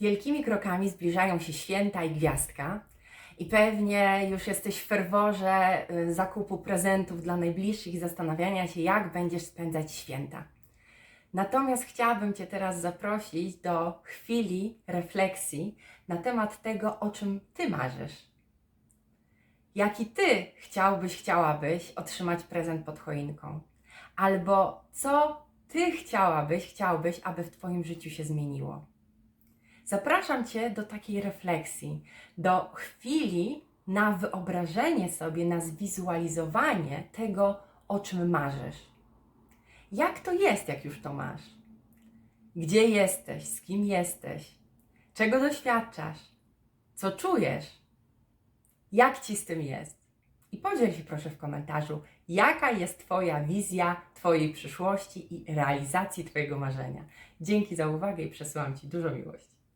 Wielkimi krokami zbliżają się święta i gwiazdka. I pewnie już jesteś w ferworze y, zakupu prezentów dla najbliższych i zastanawiania się, jak będziesz spędzać święta. Natomiast chciałabym Cię teraz zaprosić do chwili refleksji na temat tego, o czym Ty marzysz. Jaki Ty chciałbyś, chciałabyś otrzymać prezent pod choinką? Albo co Ty chciałabyś, chciałbyś, aby w Twoim życiu się zmieniło? Zapraszam Cię do takiej refleksji, do chwili na wyobrażenie sobie, na zwizualizowanie tego, o czym marzysz. Jak to jest, jak już to masz? Gdzie jesteś? Z kim jesteś? Czego doświadczasz? Co czujesz? Jak ci z tym jest? I podziel się proszę w komentarzu, jaka jest Twoja wizja Twojej przyszłości i realizacji Twojego marzenia. Dzięki za uwagę i przesyłam Ci dużo miłości.